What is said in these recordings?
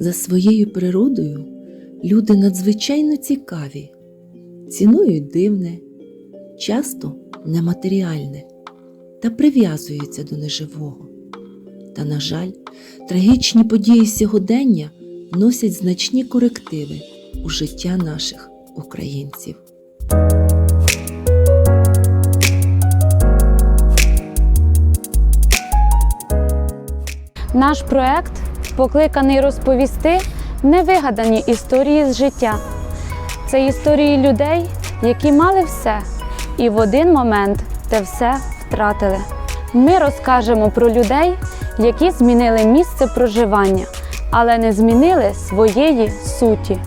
За своєю природою люди надзвичайно цікаві, цінують дивне, часто нематеріальне та прив'язуються до неживого. Та, на жаль, трагічні події сьогодення носять значні корективи у життя наших українців. Наш проект покликаний розповісти невигадані історії з життя. Це історії людей, які мали все, і в один момент те все втратили. Ми розкажемо про людей, які змінили місце проживання, але не змінили своєї суті.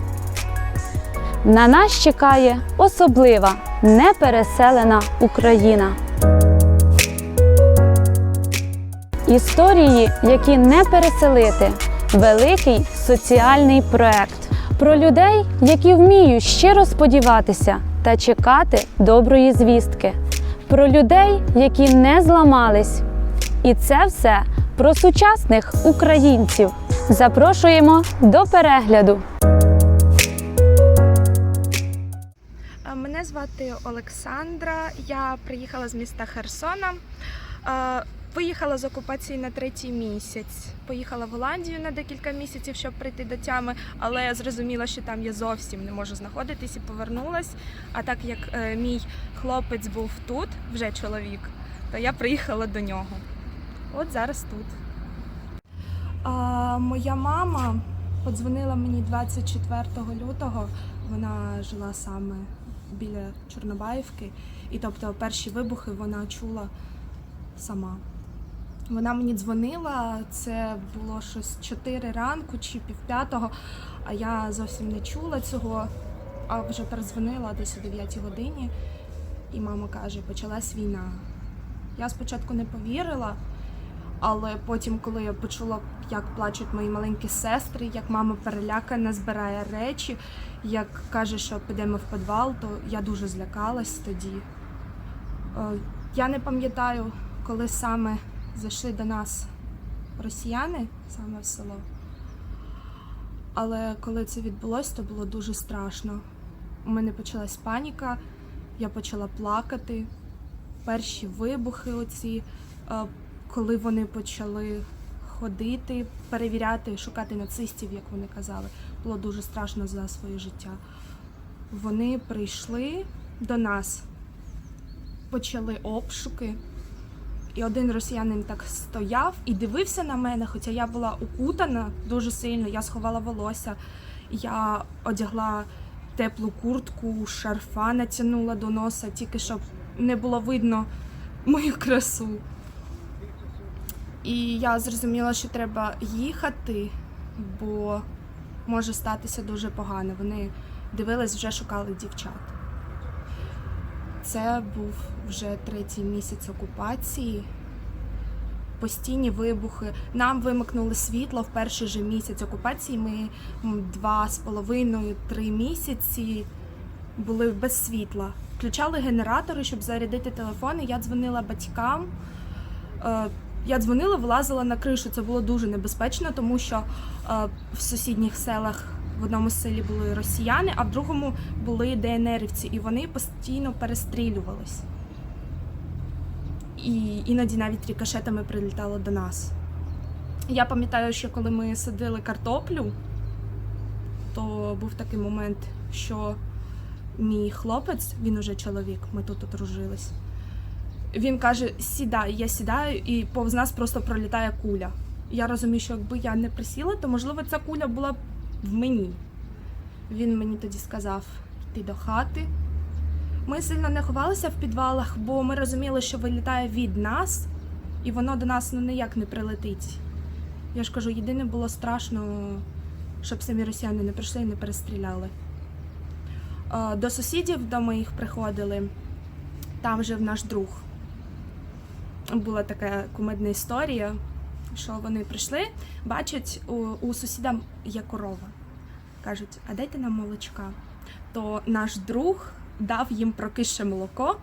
На нас чекає особлива непереселена Україна. Історії, які не переселити, великий соціальний проект про людей, які вміють щиро сподіватися та чекати доброї звістки, про людей, які не зламались. І це все про сучасних українців. Запрошуємо до перегляду. Е, Мене звати Олександра. Я приїхала з міста Херсона. Виїхала з окупації на третій місяць. Поїхала в Голландію на декілька місяців, щоб прийти до тями, але зрозуміла, що там я зовсім не можу знаходитись і повернулась. А так як е, мій хлопець був тут, вже чоловік, то я приїхала до нього. От зараз тут. А, моя мама подзвонила мені 24 лютого. Вона жила саме біля Чорнобаївки, і тобто перші вибухи вона чула сама. Вона мені дзвонила, це було щось 4 ранку чи пів п'ятого, а я зовсім не чула цього, а вже перезвонила десь о 9 годині, і мама каже, почалась війна. Я спочатку не повірила, але потім, коли я почула, як плачуть мої маленькі сестри, як мама перелякана, збирає речі, як каже, що підемо в підвал, то я дуже злякалась тоді. Е, Я не пам'ятаю, коли саме зайшли до нас росіяни, саме в село. Але коли це відбулося, то було дуже страшно. У мене почалась паніка, я почала плакати. Перші вибухи, оці, е, коли вони почали ходити, перевіряти, шукати нацистів, як вони казали, було дуже страшно за своє життя. Вони прийшли до нас, почали обшуки. І один росіянин так стояв і дивився на мене, хоча я була укутана дуже сильно, я сховала волосся, я одягла теплу куртку, шарфа натягнула до носа, тільки щоб не було видно мою красу. І я зрозуміла, що треба їхати, бо може статися дуже погано. Вони дивились, вже шукали дівчат. Це був вже третій місяць окупації. Постійні вибухи. Нам вимикнули світло в перший же місяць окупації. Ми два з половиною три місяці були без світла. Включали генератори, щоб зарядити телефони. Я дзвонила батькам. Е, Я дзвонила, вилазила на кришу. Це було дуже небезпечно, тому що е, в сусідніх селах в одному селі були росіяни, а в другому були ДНРівці, і вони постійно перестрілювались. І іноді навіть рікошетами прилітало до нас. Я пам'ятаю, що коли ми садили картоплю, то був такий момент, що мій хлопець, він уже чоловік, ми тут одружились. Він каже: сідай, я сідаю, і повз нас просто пролітає куля. Я розумію, що якби я не присіла, то можливо ця куля була в мені. Він мені тоді сказав йти до хати. Ми сильно не ховалися в підвалах, бо ми розуміли, що вилітає від нас, і воно до нас ну ніяк не прилетить. Я ж кажу, єдине було страшно, щоб самі росіяни не прийшли і не перестріляли. До сусідів до моїх приходили, там жив наш друг. Була така кумедна історія, що вони прийшли, бачать, у, у сусіда є корова. Кажуть, а дайте нам молочка. То наш друг дав їм прокисше молоко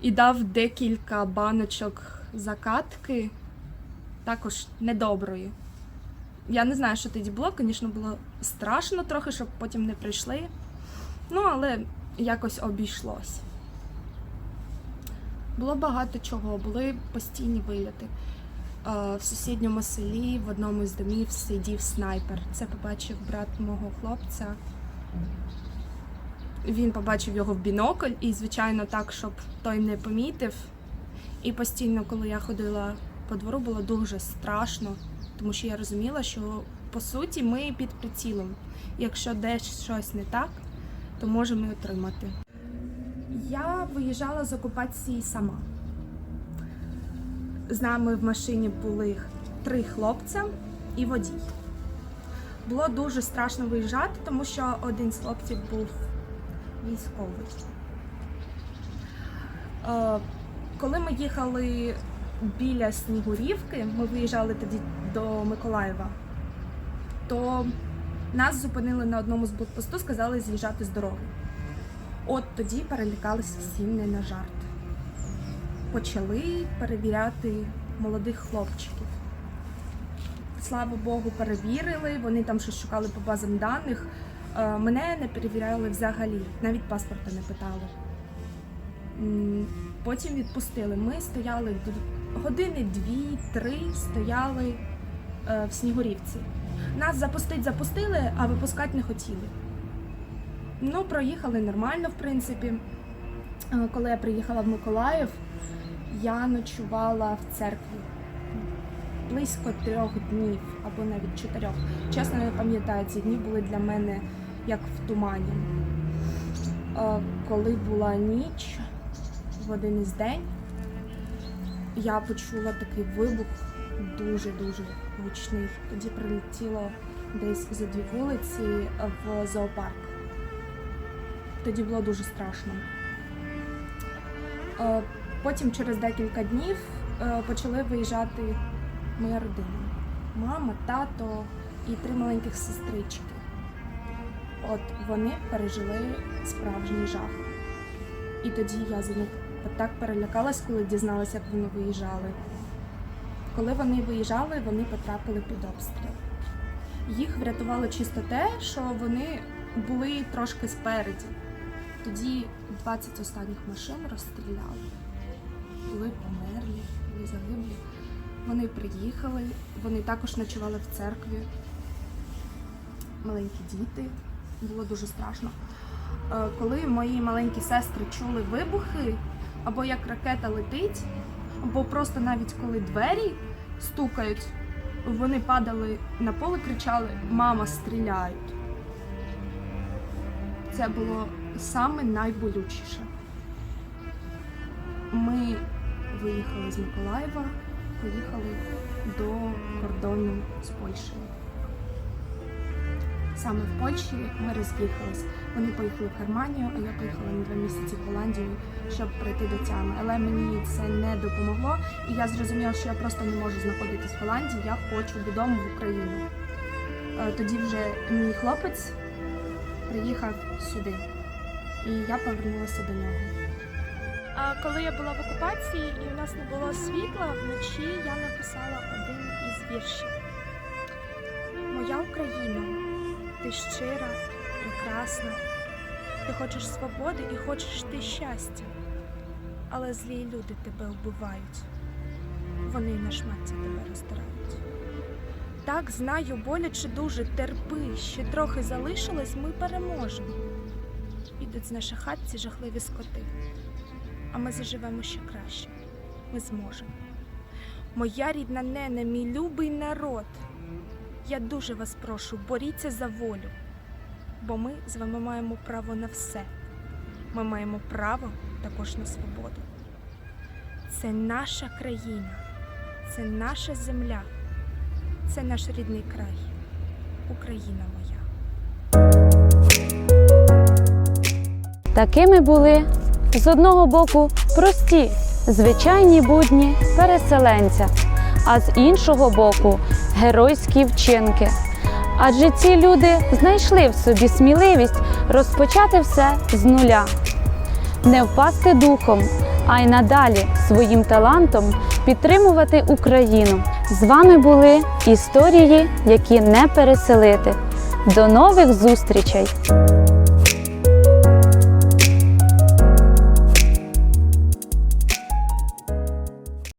і дав декілька баночок закатки, також недоброї. Я не знаю, що тоді було. Звісно, було страшно трохи, щоб потім не прийшли. Ну, але якось обійшлось. Було багато чого, були постійні вильоти. Е, В сусідньому селі в одному з домів сидів снайпер. Це побачив брат мого хлопця. Він побачив його в бінокль, і, звичайно, так, щоб той не помітив. І постійно, коли я ходила по двору, було дуже страшно, тому що я розуміла, що по суті ми під прицілом. Якщо десь щось не так, то можемо і отримати. Я виїжджала з окупації сама. З нами в машині були три хлопця і водій. Було дуже страшно виїжджати, тому що один з хлопців був військовий. Е, Коли ми їхали біля Снігурівки, ми виїжджали тоді до Миколаєва, то нас зупинили на одному з блокпосту, сказали з'їжджати з дороги. От тоді перелякалися всі не на жарт. Почали перевіряти молодих хлопчиків. Слава Богу, перевірили, вони там щось шукали по базам даних. Е, Мене не перевіряли взагалі, навіть паспорта не питали. Потім відпустили. Ми стояли години дві-три стояли е, в Снігурівці. Нас запустить запустили, а випускати не хотіли. Ну, проїхали нормально, в принципі. Е, Коли я приїхала в Миколаїв, я ночувала в церкві близько трьох днів або навіть чотирьох. Чесно, не пам'ятаю, ці дні були для мене як в тумані. Е, Коли була ніч, в один із день, я почула такий вибух дуже-дуже гучний. Тоді прилетіло десь за дві вулиці в зоопарк. Тоді було дуже страшно. Потім через декілька днів е, почали виїжджати моя родина. Мама, тато і три маленьких сестрички. От вони пережили справжній жах. І тоді я за них так перелякалась, коли дізналася, як вони виїжджали. Коли вони виїжджали, вони потрапили під обстріл. Їх врятувало чисто те, що вони були трошки спереді. Тоді 20 останніх машин розстріляли. Були померлі, були загиблі. Вони приїхали, вони також ночували в церкві. Маленькі діти. Було дуже страшно. Е, Коли мої маленькі сестри чули вибухи, або як ракета летить, або просто навіть коли двері стукають, вони падали на поле, кричали Мама, стріляють. Це було саме найболючіше. Ми виїхали з Миколаєва, поїхали до кордону з Польщею. Саме в Польщі ми роз'їхались. Вони поїхали в Германію, а я поїхала на два місяці в Голландію, щоб прийти до тями. Але мені це не допомогло, і я зрозуміла, що я просто не можу знаходитись в Голландії. Я хочу додому в Україну. Е, Тоді вже мій хлопець приїхав сюди, і я повернулася до нього. Коли я була в окупації і у нас не було світла, вночі я написала один із віршів. Моя Україна, ти щира, прекрасна, ти хочеш свободи і хочеш ти щастя, але злі люди тебе вбивають, вони на шматці тебе розтирають. Так, знаю, боляче дуже терпи, ще трохи залишилось, ми переможемо. Ідуть з наших хат ці жахливі скоти а ми заживемо ще краще. Ми зможемо. Моя рідна нене, мій любий народ. Я дуже вас прошу, боріться за волю, бо ми з вами маємо право на все. Ми маємо право також на свободу. Це наша країна, це наша земля, це наш рідний край, Україна моя. Такими були з одного боку прості, звичайні будні переселенця, а з іншого боку геройські вчинки. Адже ці люди знайшли в собі сміливість розпочати все з нуля, не впасти духом, а й надалі своїм талантом підтримувати Україну. З вами були історії, які не переселити. До нових зустрічей!